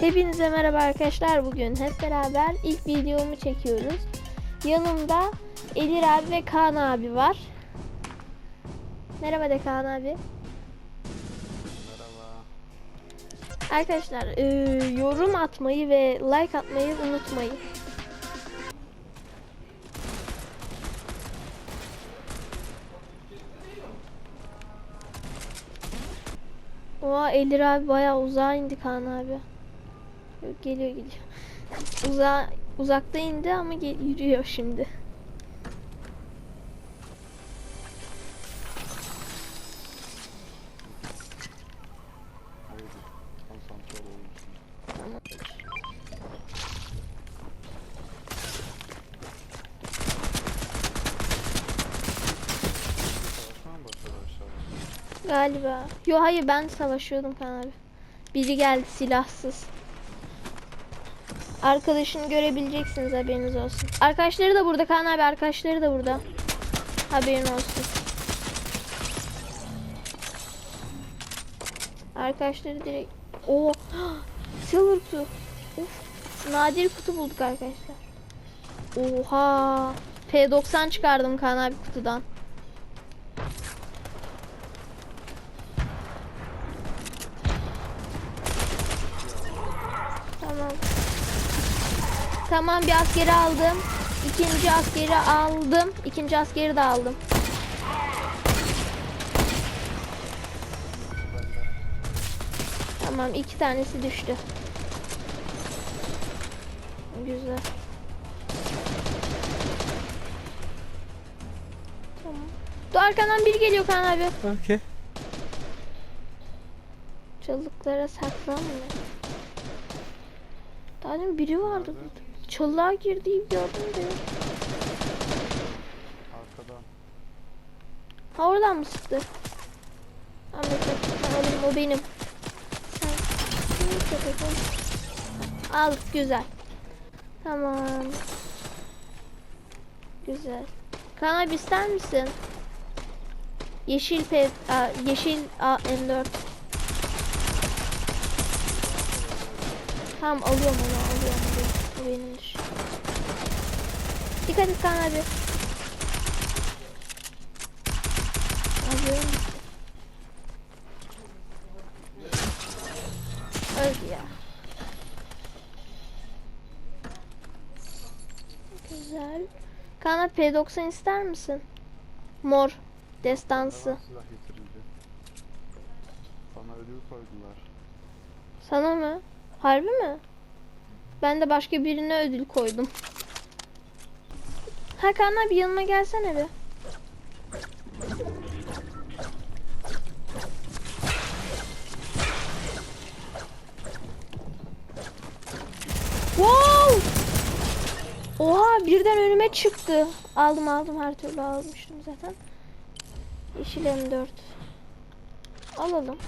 Hepinize merhaba arkadaşlar. Bugün hep beraber ilk videomu çekiyoruz. Yanımda Elir abi ve Kaan abi var. Merhaba de Kaan abi. Merhaba. Arkadaşlar e, yorum atmayı ve like atmayı unutmayın. Oha Elir abi bayağı uzağa indi Kaan abi. Geliyor geliyor. Uza uzakta indi ama gel yürüyor şimdi. Galiba. Yo hayır ben savaşıyordum Kaan abi. Biri geldi silahsız. Arkadaşını görebileceksiniz haberiniz olsun. Arkadaşları da burada Kaan abi arkadaşları da burada. Haberin olsun. Arkadaşları direkt... Oo. Silver kutu. Of. Nadir kutu bulduk arkadaşlar. Oha. P90 çıkardım Kaan abi kutudan. Tamam. Tamam bir askeri aldım. İkinci askeri aldım. İkinci askeri de aldım. Tamam iki tanesi düştü. Güzel. Tamam. Dur arkandan biri geliyor Kaan abi. Okey. Çalılıklara saklanma. Daha biri vardı burada. Çalığa girdiği gördüm de. Arkadan. Ha oradan mı sıktı? Ahmet alayım o benim. Sen köpek. Al güzel. Tamam. Güzel. Kaan abi ister misin? Yeşil P a, yeşil A M4. Tamam alıyorum onu alıyorum. alıyorum. O benimdir. Dikkat et Kaan abi. Alıyorum. Öldü ya. Güzel. Kana P90 ister misin? Mor. Destansı. Bana silah getirildi. Sana ödül koydular. Sana mı? Harbi mi? Ben de başka birine ödül koydum. Ha Kaan abi yanıma gelsene bir. Wow! Oha birden önüme çıktı. Aldım aldım her türlü almıştım zaten. Yeşil M4. Alalım.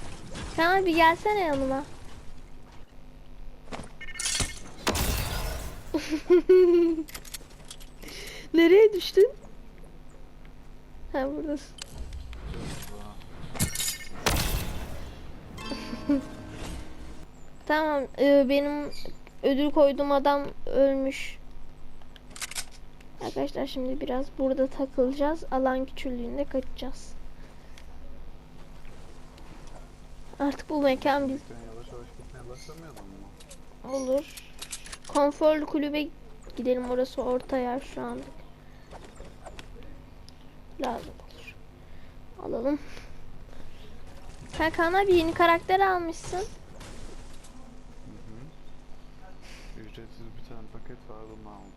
Kaan abi gelsene yanıma. Nereye düştün? Ha buradasın. Tamam e, benim ödül koyduğum adam ölmüş. Arkadaşlar şimdi biraz burada takılacağız. Alan küçüldüğünde kaçacağız. Artık bu mekan biz? Olur. Konforlu kulübe gidelim. Orası orta yer şu anda. Lazım olur. Alalım. Kaan abi yeni karakter almışsın. Ücretsiz bir tane paket vardı onu aldım.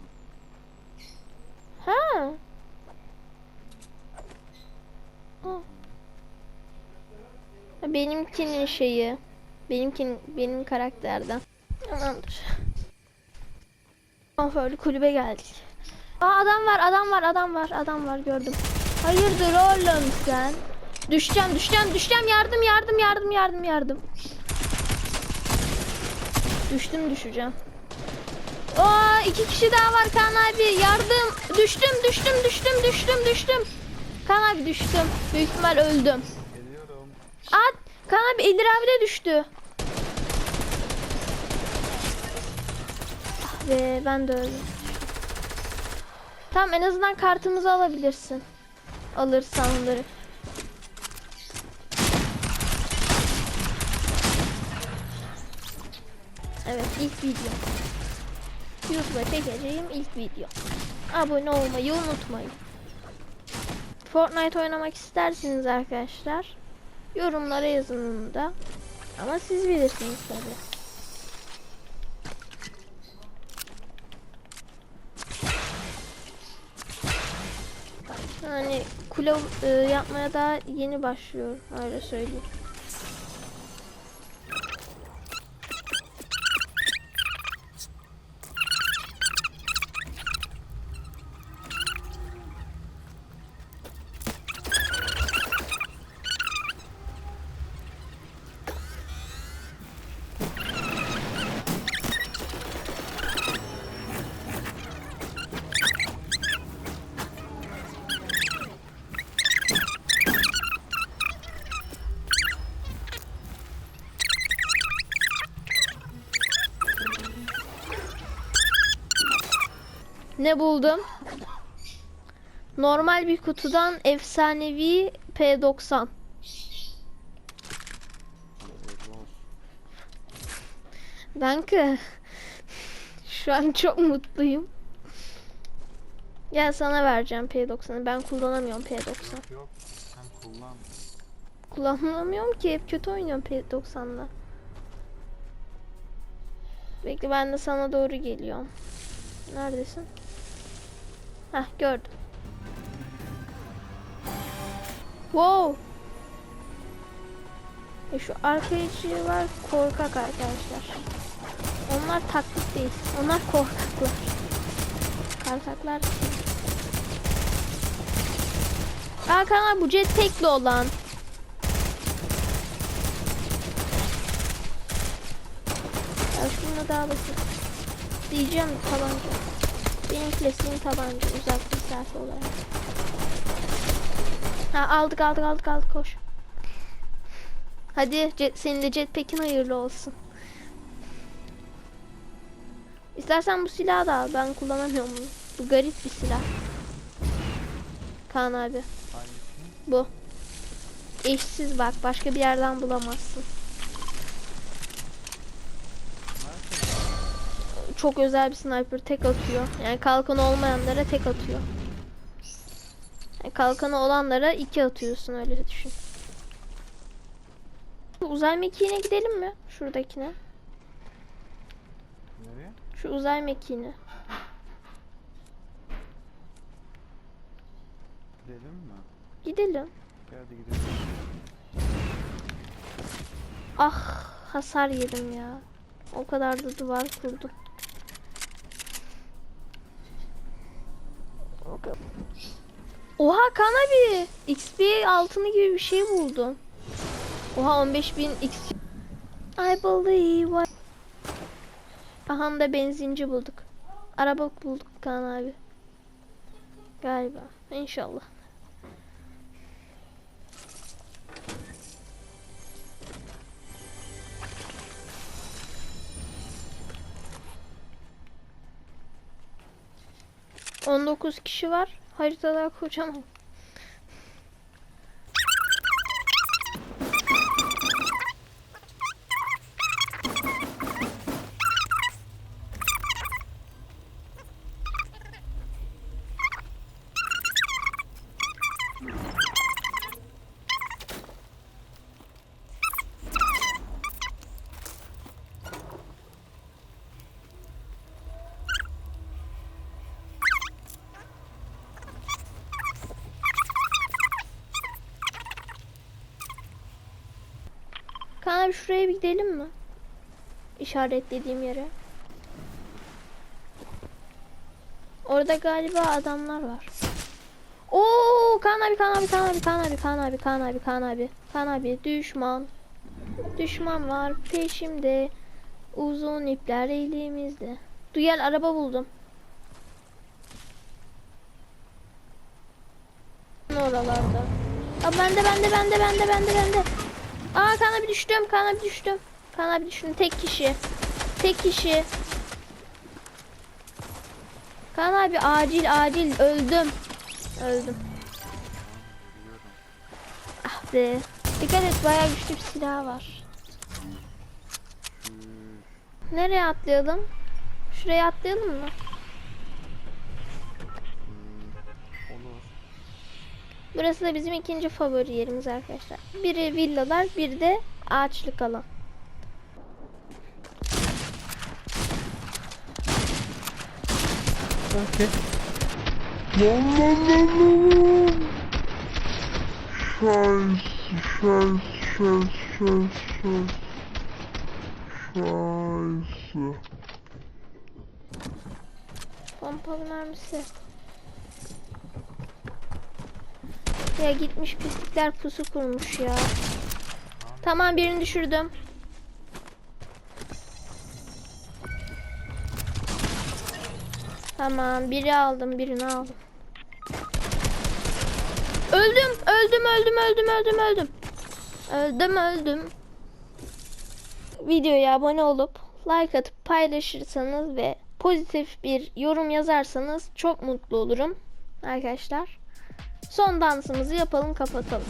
Ha. Ha. Ha, Benimkinin şeyi. Benimkin benim karakterden. Tamamdır. Konforlu kulübe geldik. Aa adam var, adam var, adam var, adam var gördüm. Hayırdır oğlum sen? Düşeceğim, düşeceğim, düşeceğim. Yardım, yardım, yardım, yardım, yardım. Düştüm, düşeceğim. Aa iki kişi daha var Kaan abi. Yardım. Düştüm, düştüm, düştüm, düştüm, düştüm. Kaan abi düştüm. Büyük ihtimal öldüm. Geliyorum. At. Kaan abi Elir abi de düştü. Be ben de öldüm. Tamam en azından kartımızı alabilirsin. Alırsan onları. Evet ilk video. YouTube'a çekeceğim ilk video. Abone olmayı unutmayın. Fortnite oynamak isterseniz arkadaşlar yorumlara yazın da. Ama siz bilirsiniz tabii. Yani kule e, yapmaya daha yeni başlıyorum öyle söyleyeyim. Ne buldum? Normal bir kutudan efsanevi P90. Danke. Şu an çok mutluyum. Gel sana vereceğim P90'ı. Ben kullanamıyorum P90. Yok. Sen kullan. Kullanamıyorum ki. Hep kötü oynuyorum P90'da. Bekle ben de sana doğru geliyorum. Neredesin? Heh gördüm. Wow. E şu arkadaşı var korkak arkadaşlar. Onlar taklit değil. Onlar korkaklar. Korkaklar. Aa kanal bu jet tekli olan. Ya şunu daha basit. Diyeceğim tabanca. Benim klasiğim tabanca uzak mesafe olarak. Ha aldık aldık aldık aldık koş. Hadi jet, senin de jetpack'in hayırlı olsun. İstersen bu silahı da al. Ben kullanamıyorum bunu. Bu garip bir silah. Kaan abi. Hangisi? Bu. Eşsiz bak. Başka bir yerden bulamazsın. Çok özel bir sniper tek atıyor. Yani kalkanı olmayanlara tek atıyor. Yani kalkanı olanlara iki atıyorsun öyle düşün. Uzay mekiğine gidelim mi? Şuradakine. Nereye? Şu uzay mekiğine. Gidelim mi? Gidelim. Hadi gidelim. Ah hasar yedim ya. O kadar da duvar kurdum. O kadar. Oha kan abi. XP altını gibi bir şey buldum. Oha 15.000 XP. I believe I... Aha da benzinci bulduk. Araba bulduk kan abi. Galiba. İnşallah. On dokuz kişi var. Haritada kocaman. Abi şuraya bir gidelim mi? İşaretlediğim yere. Orada galiba adamlar var. Oo Kaan abi Kaan abi Kaan abi Kaan abi Kaan abi Kaan abi Kaan abi Kaan abi düşman. Düşman var peşimde. Uzun ipler elimizde. Duyal araba buldum. Oralarda. Aa bende bende bende bende bende bende. Aa Kaan abi düştüm Kaan abi düştüm. Kaan abi düştüm tek kişi. Tek kişi. Kaan abi acil acil öldüm. Öldüm. Ah be. Dikkat et bayağı güçlü bir silah var. Nereye atlayalım? Şuraya atlayalım mı? Burası da bizim ikinci favori yerimiz arkadaşlar. Biri villalar, bir de ağaçlık alan. Okay. Lan lan lan lan. Scheiße, scheiße, scheiße, scheiße. Scheiße. Pompalı mermisi. Ya gitmiş pislikler pusu kurmuş ya. Tamam birini düşürdüm. Tamam biri aldım birini aldım. Öldüm öldüm öldüm öldüm öldüm öldüm. Öldüm öldüm. Videoya abone olup like atıp paylaşırsanız ve pozitif bir yorum yazarsanız çok mutlu olurum arkadaşlar. Son dansımızı yapalım kapatalım.